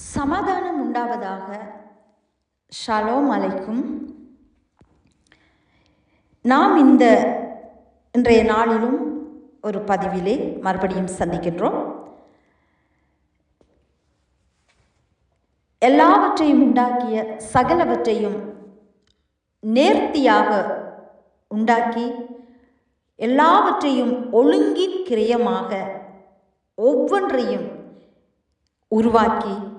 சமாதானம் உண்டாவதாக. ஷலோம் அலைக்கும். நாம் இந்த இன்றைய நாளிலும் ஒரு பதிவிலே மறுபடியும் சந்திக்கின்றோம். எல்லாவற்றையும் உண்டாக்கிய சகலவற்றையும் நேர்த்தியாக உண்டாக்கி எல்லாவற்றையும் ஒழுங்கின் கிரயமாக ஒவ்வொன்றையும் உருவாக்கி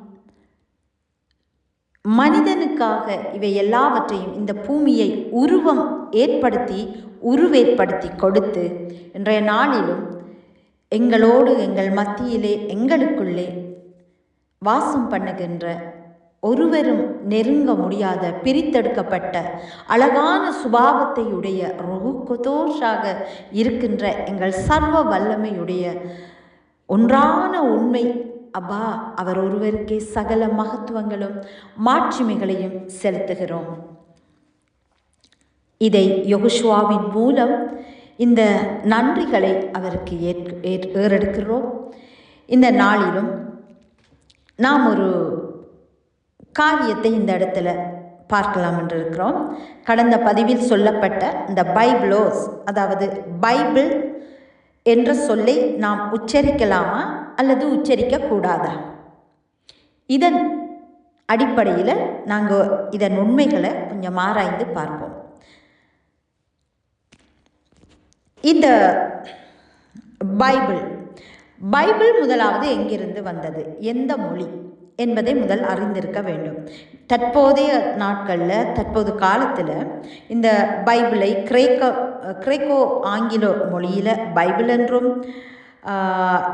மனிதனுக்காக இவை எல்லாவற்றையும் இந்த பூமியை உருவம் ஏற்படுத்தி உருவேற்படுத்தி கொடுத்து இன்றைய நாளிலும் எங்களோடு எங்கள் மத்தியிலே எங்களுக்குள்ளே வாசம் பண்ணுகின்ற ஒருவரும் நெருங்க முடியாத பிரித்தெடுக்கப்பட்ட அழகான சுபாவத்தையுடைய ருகுதோஷாக இருக்கின்ற எங்கள் சர்வ வல்லமையுடைய ஒன்றான உண்மை அப்பா அவர் ஒருவருக்கே சகல மகத்துவங்களும் மாட்சிமைகளையும் செலுத்துகிறோம். இதை யொகுஷுவாவின் மூலம் இந்த நன்றிகளை அவருக்கு ஏற் ஏறெடுக்கிறோம். இந்த நாளிலும் நாம் ஒரு காரியத்தை இந்த இடத்துல பார்க்கலாம் என்று இருக்கிறோம் கடந்த பதிவில் சொல்லப்பட்ட இந்த பைபிளோஸ் அதாவது பைபிள் என்ற சொல்லை நாம் உச்சரிக்கலாமா? அல்லது உச்சரிக்கக்கூடாதா. இதன் அடிப்படையில் நாங்கள் இதன் உண்மைகளை கொஞ்சம் ஆராய்ந்து பார்ப்போம். இந்த பைபிள் பைபிள் முதலாவது எங்கிருந்து வந்தது? எந்த மொழி என்பதை முதல் அறிந்திருக்க வேண்டும். தற்போதைய நாட்களில் தற்போது காலத்தில் இந்த பைபிளை கிரேக்க கிரேக்கோ ஆங்கிலோ மொழியில் பைபிள் என்றும்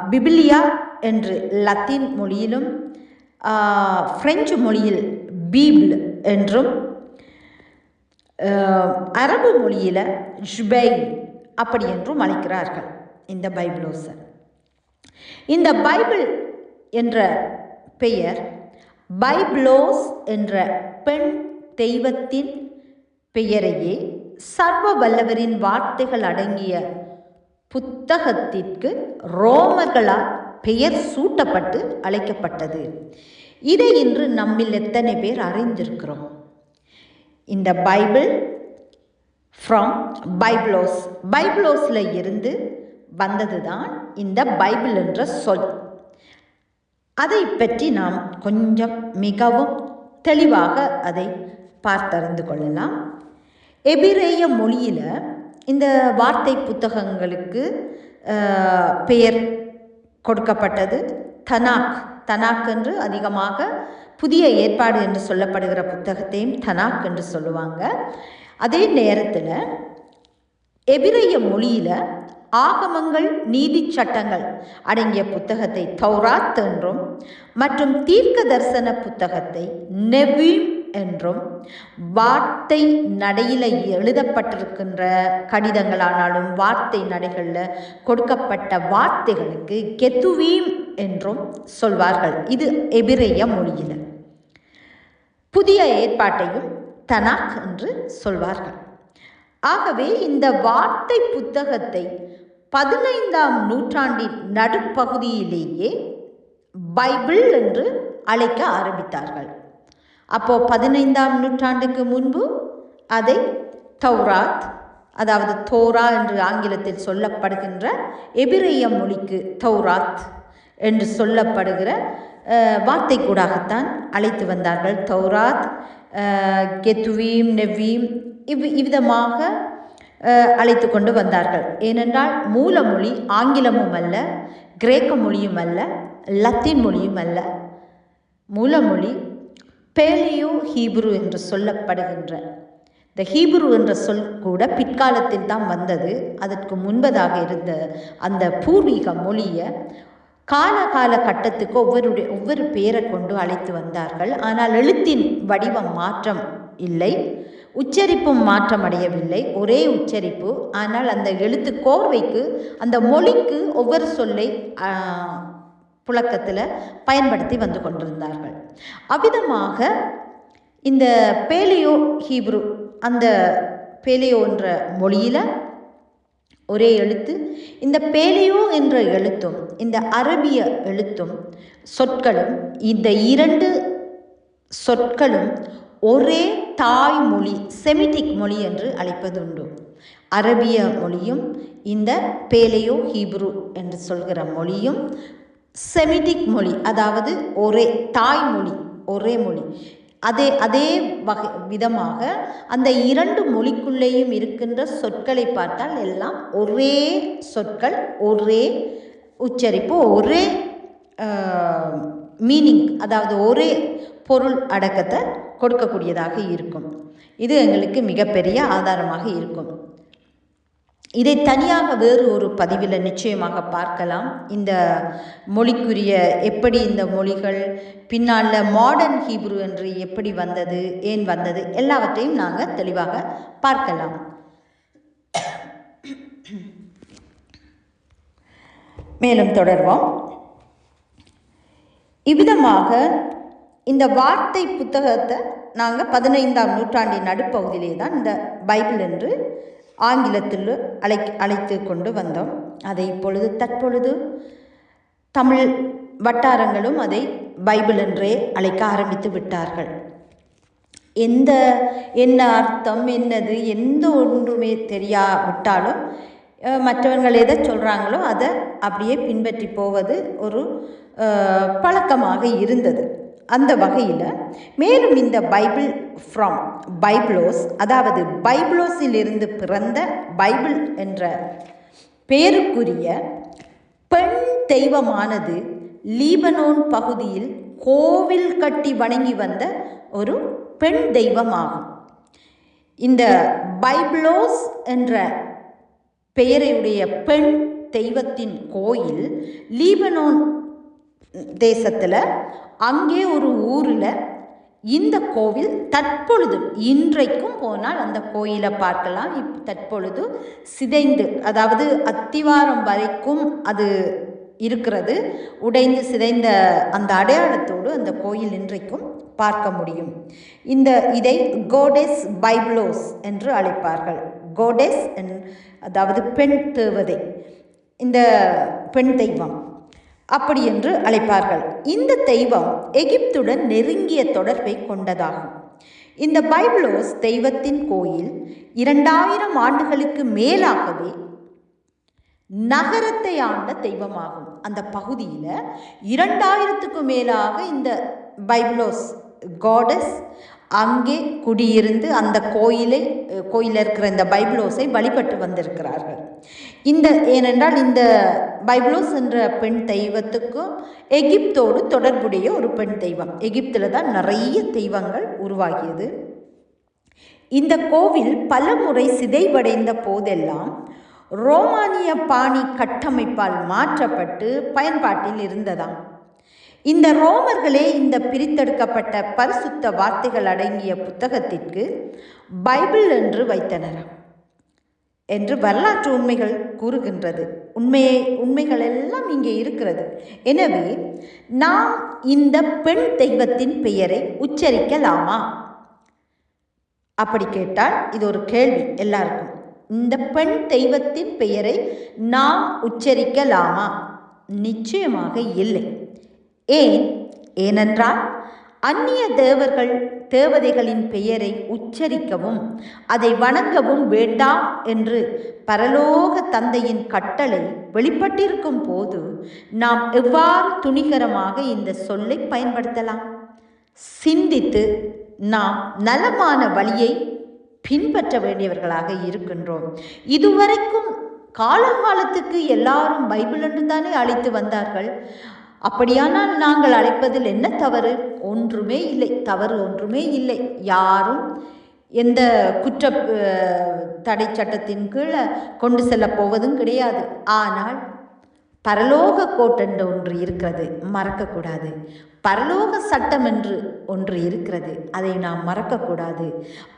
பிபிலியா என்று லத்தீன் மொழியிலும் பிரெஞ்சு மொழியில் பீபிள் என்றும் அரபு மொழியில் ஜுபை அப்படி என்றும் அழைக்கிறார்கள் இந்த பைபிளோசர் இந்த பைபிள் என்ற பெயர் பைப்ளோஸ் என்ற பெண் தெய்வத்தின் பெயரையே சர்வ வல்லவரின் வார்த்தைகள் அடங்கிய புத்தகத்திற்கு ரோமர்களால் பெயர் சூட்டப்பட்டு அழைக்கப்பட்டது. இதை இன்று நம்மில் எத்தனை பேர் அறிந்திருக்கிறோம்? இந்த பைபிள் ஃப்ரம் பைப்ளோஸ் பைப்ளோஸில் இருந்து வந்தது தான் இந்த பைபிள் என்ற சொல். அதை பற்றி நாம் கொஞ்சம் மிகவும் தெளிவாக அதை பார்த்தறிந்து கொள்ளலாம். எபிரேய மொழியில் இந்த வார்த்தை புத்தகங்களுக்கு பெயர் கொடுக்கப்பட்டது. தனாக். தனாக் என்று அதிகமாக புதிய ஏற்பாடு என்று சொல்லப்படுகிற புத்தகத்தையும் தனாக் என்று சொல்லுவாங்க. அதே நேரத்தில் எபிரைய மொழியில் ஆகமங்கள் நீதி சட்டங்கள் அடங்கிய புத்தகத்தை தௌராத் என்றும் மற்றும் தீர்க்க தரிசன புத்தகத்தை நெவீம் என்றும் வார்த்தை நடையில் எழுதப்பட்டிருக்கின்ற கடிதங்களானாலும் வார்த்தை நடைகளில் கொடுக்கப்பட்ட வார்த்தைகளுக்கு கெத்துவீம் என்றும் சொல்வார்கள். இது எபிரேய மொழியில். புதிய ஏற்பாட்டையும் தனாக் என்று சொல்வார்கள். ஆகவே இந்த வார்த்தை புத்தகத்தை பதினைந்தாம் நூற்றாண்டின் நடுப்பகுதியிலேயே பைபிள் என்று அழைக்க ஆரம்பித்தார்கள். அப்போ பதினைந்தாம் நூற்றாண்டுக்கு முன்பு அதை தௌராத் அதாவது தோரா என்று ஆங்கிலத்தில் சொல்லப்படுகின்ற எபிரேய மொழிக்கு தௌராத் என்று சொல்லப்படுகிற வார்த்தை கூடாகத்தான் அழைத்து வந்தார்கள். தௌராத் கெத்துவீம் நெவ்வீம் இவ் இவ்விதமாக அழைத்து கொண்டு வந்தார்கள். ஏனென்றால் மூல மொழி ஆங்கிலமும் அல்ல கிரேக்க மொழியும் அல்ல லத்தீன் மொழியும் அல்ல. மூலமொழி பேலியோ ஹீப்ரு என்று சொல்லப்படுகின்ற. இந்த ஹீப்ரு என்ற சொல் கூட பிற்காலத்தில் தான் வந்தது. அதற்கு முன்பதாக இருந்த அந்த பூர்வீக மொழியை கால கால கட்டத்துக்கு ஒவ்வொருடைய ஒவ்வொரு பேரை கொண்டு அழைத்து வந்தார்கள். ஆனால் எழுத்தின் வடிவம் மாற்றம் இல்லை. உச்சரிப்பும் மாற்றமடையவில்லை ஒரே உச்சரிப்பு. ஆனால் அந்த எழுத்து கோர்வைக்கு அந்த மொழிக்கு ஒவ்வொரு சொல்லை புழக்கத்தில் பயன்படுத்தி வந்து கொண்டிருந்தார்கள். அவ்விதமாக இந்த பேலியோ ஹீப்ரு அந்த பேலியோ என்ற மொழியில் ஒரே எழுத்து இந்த பேலியோ என்ற எழுத்தும் இந்த அரபிய எழுத்தும் சொற்களும் இந்த இரண்டு சொற்களும் ஒரே தாய்மொழி செமிட்டிக் மொழி என்று அழைப்பதுண்டு. அரபிய மொழியும் இந்த பேலையோ ஹீப்ரு என்று சொல்கிற மொழியும் செமிட்டிக் மொழி அதாவது ஒரே தாய்மொழி ஒரே மொழி. அதே அதே வகை விதமாக அந்த இரண்டு மொழிக்குள்ளேயும் இருக்கின்ற சொற்களை பார்த்தால் எல்லாம் ஒரே சொற்கள் ஒரே உச்சரிப்பு ஒரே மீனிங் அதாவது ஒரே பொருள் அடக்கத்தை கொடுக்கக்கூடியதாக இருக்கும். இது எங்களுக்கு மிகப்பெரிய ஆதாரமாக இருக்கும். இதை தனியாக வேறு ஒரு பதிவில் நிச்சயமாக பார்க்கலாம். இந்த மொழிக்குரிய எப்படி இந்த மொழிகள் பின்னால் மாடர்ன் ஹீப்ரு என்று எப்படி வந்தது ஏன் வந்தது எல்லாவற்றையும் நாங்கள் தெளிவாக பார்க்கலாம். மேலும் தொடர்வோம். இவ்விதமாக இந்த வார்த்தை புத்தகத்தை நாங்கள் பதினைந்தாம் நூற்றாண்டின் நடுப்பகுதியிலே தான் இந்த பைபிள் என்று ஆங்கிலத்தில் அழை அழைத்து கொண்டு வந்தோம். அதை இப்பொழுது தற்பொழுது தமிழ் வட்டாரங்களும் அதை பைபிள் என்றே அழைக்க ஆரம்பித்து விட்டார்கள். எந்த என்ன அர்த்தம் என்னது எந்த ஒன்றுமே தெரியாவிட்டாலும் மற்றவர்கள் எதை சொல்கிறாங்களோ அதை அப்படியே பின்பற்றி போவது ஒரு பழக்கமாக இருந்தது. அந்த வகையில் மேலும் இந்த பைபிள் ஃப்ரம் பைபிளோஸ் அதாவது பைபிளோஸிலிருந்து பிறந்த பைபிள் என்ற பேருக்குரிய பெண் தெய்வமானது லீபனோன் பகுதியில் கோவில் கட்டி வணங்கி வந்த ஒரு பெண் தெய்வமாகும். இந்த பைபிளோஸ் என்ற பெயரையுடைய பெண் தெய்வத்தின் கோயில் லீபனோன் தேசத்தில் அங்கே ஒரு ஊரில் இந்த கோவில் தற்பொழுது இன்றைக்கும் போனால் அந்த கோயிலை பார்க்கலாம். இப் தற்பொழுது சிதைந்து அதாவது அத்திவாரம் வரைக்கும் அது இருக்கிறது. உடைந்து சிதைந்த அந்த அடையாளத்தோடு அந்த கோயில் இன்றைக்கும் பார்க்க முடியும். இந்த இதை கோடெஸ் பைப்ளோஸ் என்று அழைப்பார்கள். கோடெஸ் அதாவது பெண் தேவதை. இந்த பெண் தெய்வம். அப்படி என்று அழைப்பார்கள். இந்த தெய்வம் எகிப்துடன் நெருங்கிய தொடர்பை கொண்டதாகும். இந்த பைபிளோஸ் தெய்வத்தின் கோயில் இரண்டாயிரம் ஆண்டுகளுக்கு மேலாகவே நகரத்தை ஆண்ட தெய்வமாகும். அந்த பகுதியில் இரண்டாயிரத்துக்கு மேலாக இந்த பைபிளோஸ் காடஸ் அங்கே குடியிருந்து அந்த கோயிலை கோயிலில் இருக்கிற இந்த பைபிளோஸை வழிபட்டு வந்திருக்கிறார்கள். இந்த ஏனென்றால் இந்த பைபிளோஸ் என்ற பெண் தெய்வத்துக்கும் எகிப்தோடு தொடர்புடைய ஒரு பெண் தெய்வம். எகிப்தில் தான் நிறைய தெய்வங்கள் உருவாகியது. இந்த கோவில் பல முறை சிதைவடைந்த போதெல்லாம் ரோமானிய பாணி கட்டமைப்பால் மாற்றப்பட்டு பயன்பாட்டில் இருந்ததாம். இந்த ரோமர்களே இந்த பிரித்தெடுக்கப்பட்ட பரிசுத்த வார்த்தைகள் அடங்கிய புத்தகத்திற்கு பைபிள் என்று வைத்தனராம் என்று வரலாற்று உண்மைகள் கூறுகின்றது. உண்மையை உண்மைகள் எல்லாம் இங்கே இருக்கிறது. எனவே நாம் இந்த பெண் தெய்வத்தின் பெயரை உச்சரிக்கலாமா? அப்படி கேட்டால் இது ஒரு கேள்வி எல்லாருக்கும். இந்த பெண் தெய்வத்தின் பெயரை நாம் உச்சரிக்கலாமா? நிச்சயமாக இல்லை. ஏன்? ஏனென்றால் அந்நிய தேவர்கள் தேவதைகளின் பெயரை உச்சரிக்கவும் அதை வணங்கவும் வேண்டாம் என்று பரலோக தந்தையின் கட்டளை வெளிப்பட்டிருக்கும் போது நாம் எவ்வாறு துணிகரமாக இந்த சொல்லை பயன்படுத்தலாம்? சிந்தித்து நாம் நலமான வழியை பின்பற்ற வேண்டியவர்களாக இருக்கின்றோம். இதுவரைக்கும் காலங்காலத்துக்கு எல்லாரும் பைபிள் என்று தானே அழைத்து வந்தார்கள்? அப்படியானால் நாங்கள் அழைப்பதில் என்ன தவறு? ஒன்றுமே இல்லை. தவறு ஒன்றுமே இல்லை. யாரும் எந்த குற்ற தடை சட்டத்தின் கீழே கொண்டு செல்ல போவதும் கிடையாது. ஆனால் பரலோக கோட்டென்று ஒன்று இருக்கிறது. மறக்கக்கூடாது. பரலோக சட்டம் என்று ஒன்று இருக்கிறது. அதை நாம் மறக்கக்கூடாது.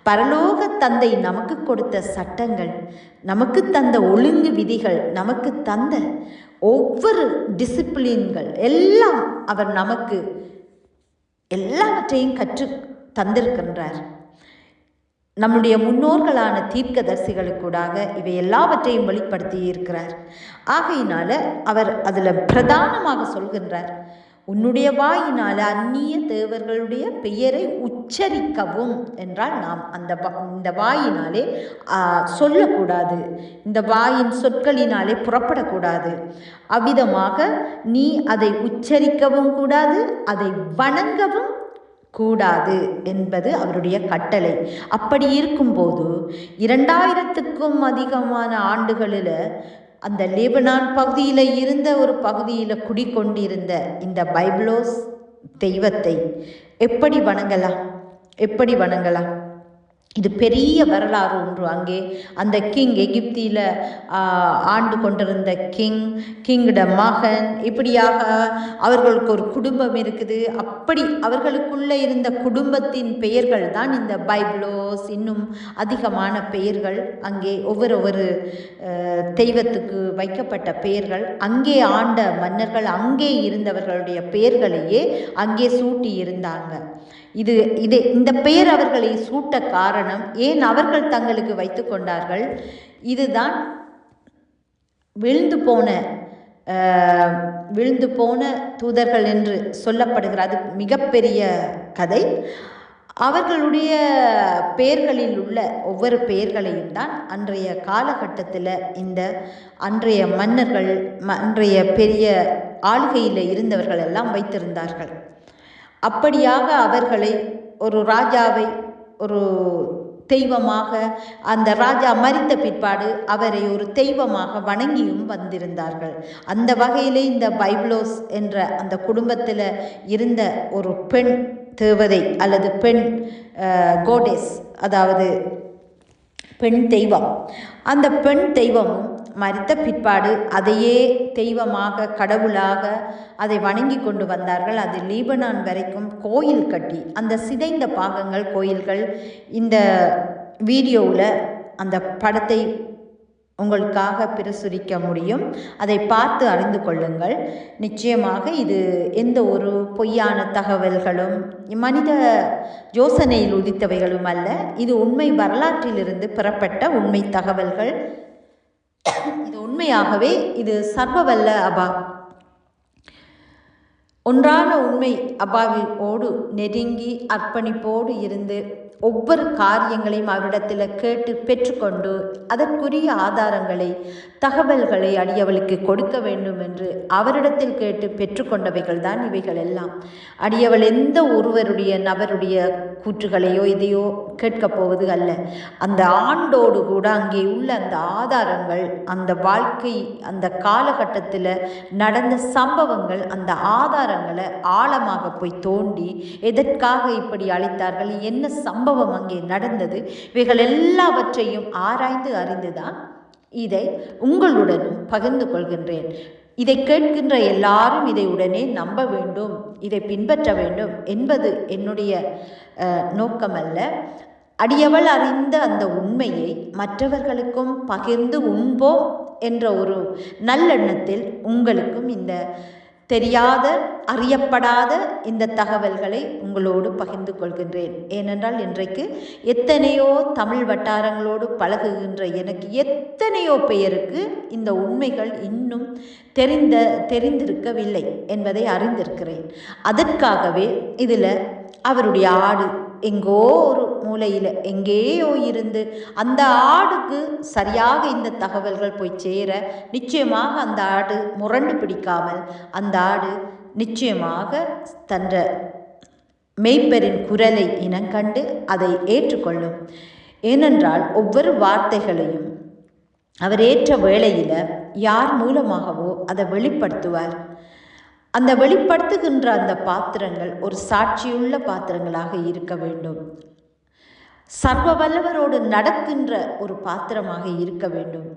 பரலோக தந்தை நமக்கு கொடுத்த சட்டங்கள் நமக்கு தந்த ஒழுங்கு விதிகள் நமக்கு தந்த ஒவ்வொரு டிசிப்ளின்கள் எல்லாம் அவர் நமக்கு எல்லாவற்றையும் கற்று தந்திருக்கின்றார். நம்முடைய முன்னோர்களான தீர்க்கதரிசிகளுக்கூடாக இவை எல்லாவற்றையும் வெளிப்படுத்தி இருக்கிறார். ஆகையினால அவர் அதில் பிரதானமாக சொல்கின்றார் உன்னுடைய வாயினால் அந்நிய தேவர்களுடைய பெயரை உச்சரிக்கவும் என்றால் நாம் அந்த இந்த வாயினாலே சொல்லக்கூடாது. இந்த வாயின் சொற்களினாலே புறப்படக்கூடாது. அவ்விதமாக நீ அதை உச்சரிக்கவும் கூடாது அதை வணங்கவும் கூடாது என்பது அவருடைய கட்டளை. அப்படி இருக்கும்போது இரண்டாயிரத்துக்கும் அதிகமான ஆண்டுகளில் அந்த லேபனான் பகுதியில் இருந்த ஒரு பகுதியில் குடிக்கொண்டிருந்த இந்த பைபிளோஸ் தெய்வத்தை எப்படி வணங்கலாம்? எப்படி வணங்கலாம்? இது பெரிய வரலாறு ஒன்று. அங்கே அந்த கிங் எகிப்தியில் ஆண்டு கொண்டிருந்த கிங் கிங்கிட மகன் இப்படியாக அவர்களுக்கு ஒரு குடும்பம் இருக்குது. அப்படி அவர்களுக்குள்ளே இருந்த குடும்பத்தின் பெயர்கள் தான் இந்த பைபிளோஸ். இன்னும் அதிகமான பெயர்கள் அங்கே ஒவ்வொரு ஒவ்வொரு தெய்வத்துக்கு வைக்கப்பட்ட பெயர்கள். அங்கே ஆண்ட மன்னர்கள் அங்கே இருந்தவர்களுடைய பெயர்களையே அங்கே சூட்டி இருந்தாங்க இது இது இந்த பெயர் அவர்களை சூட்ட காரணம் காரணம். ஏன் அவர்கள் தங்களுக்கு வைத்து கொண்டார்கள்? இதுதான் விழுந்து போன விழுந்து போன தூதர்கள் என்று சொல்லப்படுகிற அது மிகப்பெரிய கதை. அவர்களுடைய பெயர்களில் உள்ள ஒவ்வொரு பெயர்களையும் தான் அன்றைய காலகட்டத்தில் இந்த அன்றைய மன்னர்கள் அன்றைய பெரிய ஆளுகையில் இருந்தவர்கள் எல்லாம் வைத்திருந்தார்கள். அப்படியாக அவர்களை ஒரு ராஜாவை ஒரு தெய்வமாக அந்த ராஜா மரித்த பிற்பாடு அவரை ஒரு தெய்வமாக வணங்கியும் வந்திருந்தார்கள். அந்த வகையிலே இந்த பைப்ளோஸ் என்ற அந்த குடும்பத்தில் இருந்த ஒரு பெண் தேவதை அல்லது பெண் கோடேஸ் அதாவது பெண் தெய்வம். அந்த பெண் தெய்வமும் மறித்த பிற்பாடு அதையே தெய்வமாக கடவுளாக அதை வணங்கி கொண்டு வந்தார்கள். அது லீபனான் வரைக்கும் கோயில் கட்டி அந்த சிதைந்த பாகங்கள் கோயில்கள் இந்த வீடியோவில் அந்த படத்தை உங்களுக்காக பிரசுரிக்க முடியும். அதை பார்த்து அறிந்து கொள்ளுங்கள். நிச்சயமாக இது எந்த ஒரு பொய்யான தகவல்களும் மனித யோசனையில் உதித்தவைகளும் அல்ல. இது உண்மை வரலாற்றிலிருந்து பெறப்பட்ட உண்மை தகவல்கள். இது உண்மையாகவே இது சர்வவல்ல அபா ஒன்றான உண்மை அபாவியோடு நெருங்கி அர்ப்பணிப்போடு இருந்து ஒவ்வொரு காரியங்களையும் அவரிடத்தில் கேட்டு பெற்றுக்கொண்டு அதற்குரிய ஆதாரங்களை தகவல்களை அடியவளுக்கு கொடுக்க வேண்டும் என்று அவரிடத்தில் கேட்டு பெற்றுக்கொண்டவைகள் தான் இவைகள் எல்லாம் அடியவள் எந்த ஒருவருடைய நபருடைய கூற்றுகளையோ இதையோ கேட்கப் போவது அல்ல. அந்த ஆண்டோடு கூட அங்கே உள்ள அந்த ஆதாரங்கள் அந்த வாழ்க்கை அந்த காலகட்டத்தில் நடந்த சம்பவங்கள் அந்த ஆதாரங்களை ஆழமாக போய் தோண்டி எதற்காக இப்படி அழைத்தார்கள் என்ன சம்பவம் அங்கே நடந்தது இவைகள் எல்லாவற்றையும் ஆராய்ந்து அறிந்துதான் இதை உங்களுடனும் பகிர்ந்து கொள்கின்றேன். இதை கேட்கின்ற எல்லாரும் இதை உடனே நம்ப வேண்டும் இதை பின்பற்ற வேண்டும் என்பது என்னுடைய நோக்கமல்ல. அடியவள் அறிந்த அந்த உண்மையை மற்றவர்களுக்கும் பகிர்ந்து உண்போம் என்ற ஒரு நல்லெண்ணத்தில் உங்களுக்கும் இந்த தெரியாத அறியப்படாத இந்த தகவல்களை உங்களோடு பகிர்ந்து கொள்கின்றேன். ஏனென்றால் இன்றைக்கு எத்தனையோ தமிழ் வட்டாரங்களோடு பழகுகின்ற எனக்கு எத்தனையோ பெயருக்கு இந்த உண்மைகள் இன்னும் தெரிந்த தெரிந்திருக்கவில்லை என்பதை அறிந்திருக்கிறேன். அதற்காகவே இதில் அவருடைய ஆடு எங்கோ ஒரு மூலையில் எங்கேயோ இருந்து அந்த ஆடுக்கு சரியாக இந்த தகவல்கள் போய் சேர நிச்சயமாக அந்த ஆடு முரண்டு பிடிக்காமல் அந்த ஆடு நிச்சயமாக தன்ற மெய்ப்பெரின் குரலை இனங்கண்டு அதை ஏற்றுக்கொள்ளும். ஏனென்றால் ஒவ்வொரு வார்த்தைகளையும் அவர் ஏற்ற வேளையில் யார் மூலமாகவோ அதை வெளிப்படுத்துவார். அந்த வெளிப்படுத்துகின்ற அந்த பாத்திரங்கள் ஒரு சாட்சியுள்ள பாத்திரங்களாக இருக்க வேண்டும். சர்வ வல்லவரோடு நடக்கின்ற ஒரு பாத்திரமாக இருக்க வேண்டும்.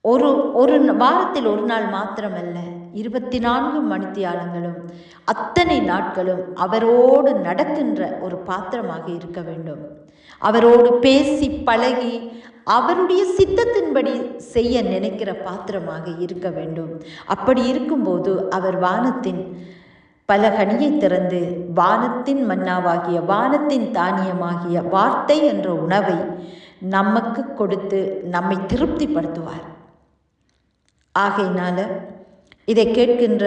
ஒரு ஒரு வாரத்தில் ஒரு நாள் மாத்திரமல்ல இருபத்தி நான்கு மணித்தியாலங்களும் அத்தனை நாட்களும் அவரோடு நடக்கின்ற ஒரு பாத்திரமாக இருக்க வேண்டும். அவரோடு பேசி பழகி அவருடைய சித்தத்தின்படி செய்ய நினைக்கிற பாத்திரமாக இருக்க வேண்டும். அப்படி இருக்கும்போது அவர் வானத்தின் பல கனியை திறந்து வானத்தின் மன்னாவாகிய வானத்தின் தானியமாகிய வார்த்தை என்ற உணவை நமக்கு கொடுத்து நம்மை திருப்திப்படுத்துவார். ஆகையினால இதை கேட்கின்ற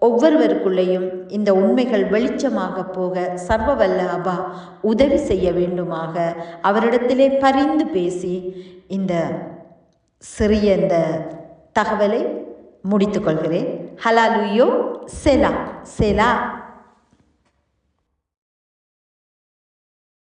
ஒவ்வொருவருக்குள்ளேயும் இந்த உண்மைகள் வெளிச்சமாக போக சர்வவல்ல அபா உதவி செய்ய வேண்டுமாக அவரிடத்திலே பரிந்து பேசி இந்த சிறிய இந்த தகவலை முடித்துக்கொள்கிறேன் ஹலாலுயோ. செலா. செலா.